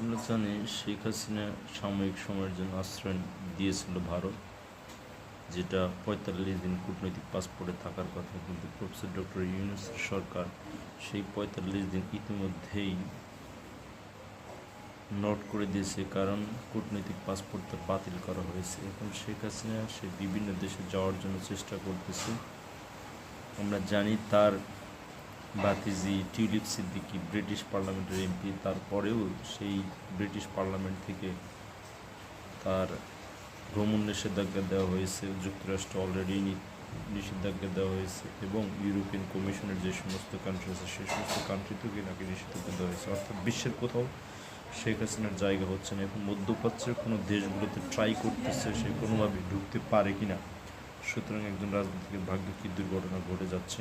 আমরা জানি শেখ হাসিনা সাময়িক সময়ের জন্য আশ্রয় দিয়েছিল ভারত, যেটা পঁয়তাল্লিশ দিন কূটনৈতিক পাসপোর্টে থাকার কথা, কিন্তু প্রফেসর ডক্টর ইউনুসের সরকার সেই পঁয়তাল্লিশ দিন ইতিমধ্যেই নোট করে দিয়েছে, কারণ কূটনৈতিক পাসপোর্ট তার বাতিল করা হয়েছে। এখন শেখ হাসিনা সে বিভিন্ন দেশে যাওয়ার জন্য চেষ্টা করতেছে। আমরা জানি তার বাতিজি টিউলিপ সিদ্দিকি ব্রিটিশ পার্লামেন্টের এমপি, তারপরেও সেই ব্রিটিশ পার্লামেন্ট থেকে তার ভ্রমণ নিষেধাজ্ঞা দেওয়া হয়েছে, যুক্তরাষ্ট্র অলরেডি নিষেধাজ্ঞা দেওয়া হয়েছে এবং ইউরোপিয়ান কমিশনের যে সমস্ত কান্ট্রি আছে, সেই সমস্ত কান্ট্রি থেকে নাকি নিষেধাজ্ঞা দেওয়া হয়েছে। অর্থাৎ বিশ্বের কোথাও শেখ হাসিনার জায়গা হচ্ছে না এবং মধ্যপ্রাচ্যের কোনো দেশগুলোতে ট্রাই করতেছে সে কোনোভাবে ঢুকতে পারে কি না সুতরাং একজন রাজনীতিকের ভাগ্যে কি দুর্ঘটনা ঘটে যাচ্ছে?